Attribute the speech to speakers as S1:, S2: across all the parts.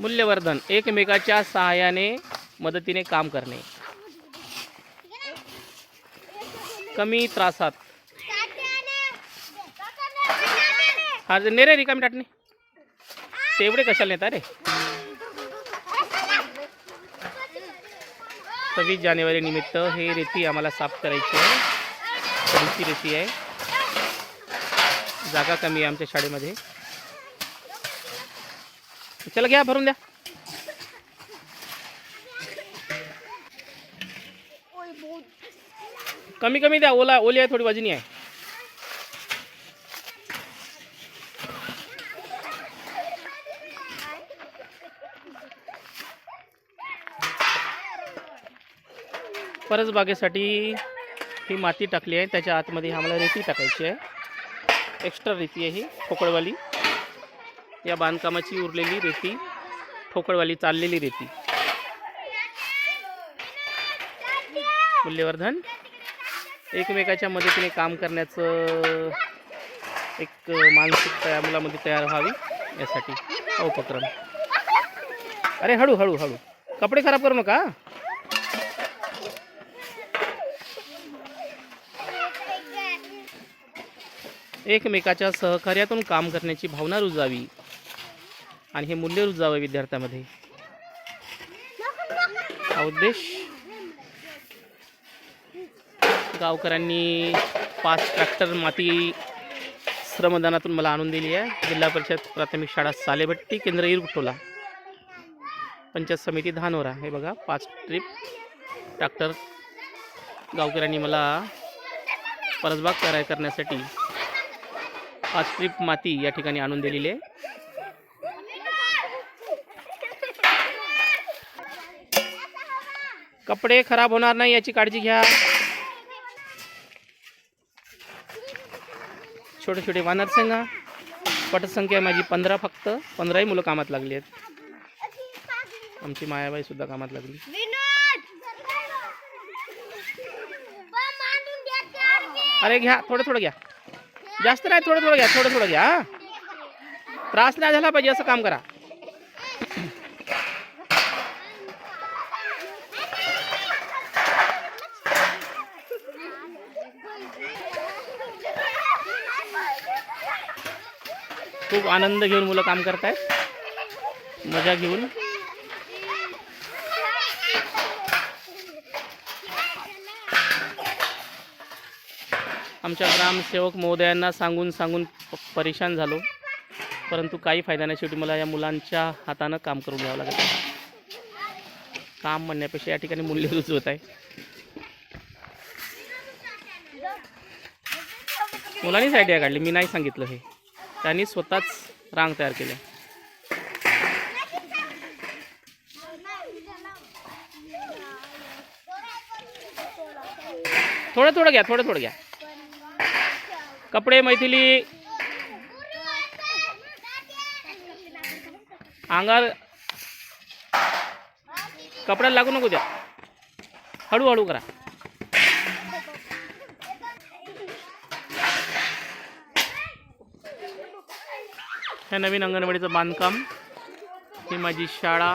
S1: मूल्यवर्धन एकमेकाच्या सहाय्याने मदतीने काम करणे. कमी त्रासात. हा ने रे रिकामी टाटणे. तेवढे कशाला नेता रे? सव्वीस जानेवारी निमित्त हे रेती आम्हाला साफ करायची आहे. थोडीशी रेती आहे. जागा कमी आहे आमच्या शाळेमध्ये. चला घ्या भरून द्या. कमी कमी द्या ओला ओली आहे थोडी वजनी आहे. परसबागेसाठी ही माती टाकली आहे त्याच्या आतमध्ये आम्हाला रेती टाकायची आहे. एक्स्ट्रा रेती आहे ही पोकळवाली या बांधकामाची उरलेली रेती ठोकळवाली चाललेली रेती. मूल्यवर्धन. एकमेकाच्या मदतीने काम करण्याचं एक मानसिकता या मुलामध्ये तयार व्हावी यासाठी हा उपक्रम. अरे हळू हळू हळू. कपडे खराब करू नका एकमेकाच्या सहकार्यातून काम करण्याची भावना रुजावी आणि हे मूल्य रुजावं विद्यार्थ्यामध्ये. हा उद्देश? गावकऱ्यांनी पाच ट्रॅक्टर माती श्रमदानातून मला आणून दिली आहे. जिल्हा परिषद प्राथमिक शाळा सालेभट्टी केंद्र इरगुटोला पंचायत समिती धानोरा. हे बघा पाच ट्रिप ट्रॅक्टर गावकऱ्यांनी मला परसबाग कराय करण्यासाठी पाच ट्रिप माती या ठिकाणी आणून दिलेली आहे. कपडे खराब होणार नाही याची काळजी घ्या. छोटे छोटे वानर शेंगा पटसंख्या आहे माझी पंधरा फक्त. पंधराही मुलं कामात लागली आहेत. आमची मायाबाई सुद्धा कामात लागली. अरे घ्या थोडं थोडं घ्या. जास्त नाही थोडं थोडं घ्या थोडं थोडं घ्या. त्रास नाही झाला पाहिजे असं काम करा. खूप आनंद घेऊन मुलं काम करतायत. मजा घेऊन. आमच्या ग्रामसेवक महोदयांना सांगून सांगून प- परेशान झालो. परंतु काही फायदा नाही. शेवटी मला या मुलांच्या हातानं काम करून घ्यावं लागत आहे. काम म्हणण्यापेक्षा या ठिकाणी मूल्य रुजवत आहे. मुलांनीच आयडिया काढली. मी नाही सांगितलं हे. त्यांनी स्वतःच रांग तयार केल्या थोडं थोडं घ्या थोडं थोडं घ्या. कपडे मैथिली. अंगार कपड्याला लागू नको द्या. हळूहळू करा. हे नवीन अंगणवाडीचं बांधकाम. ही माझी शाळा.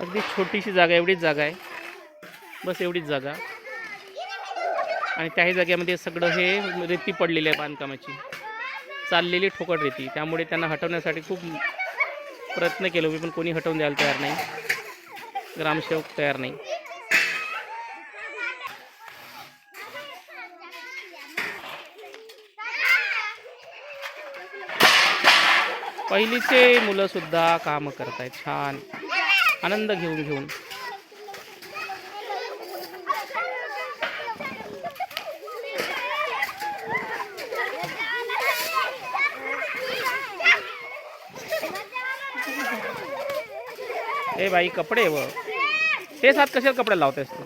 S1: अगदी छोटीशी जागा एवढीच जागा आहे. बस एवढीच जागा. आणि त्याही जागेमध्ये सगळं हे रेती पडलेली आहे बांधकामाची. चाललेली ठोकट रेती. त्यामुळे त्यांना हटवण्यासाठी खूप प्रयत्न केले. मी पण कोणी हटवून द्यायला तयार नाही. ग्रामसेवक तयार नाही. पहिलीचे मुलं सुद्धा काम करतायत. छान. आनंद घेऊन घेऊन. ए बाई कपडे व. हे सात कशाला कपडे लावतेस तू?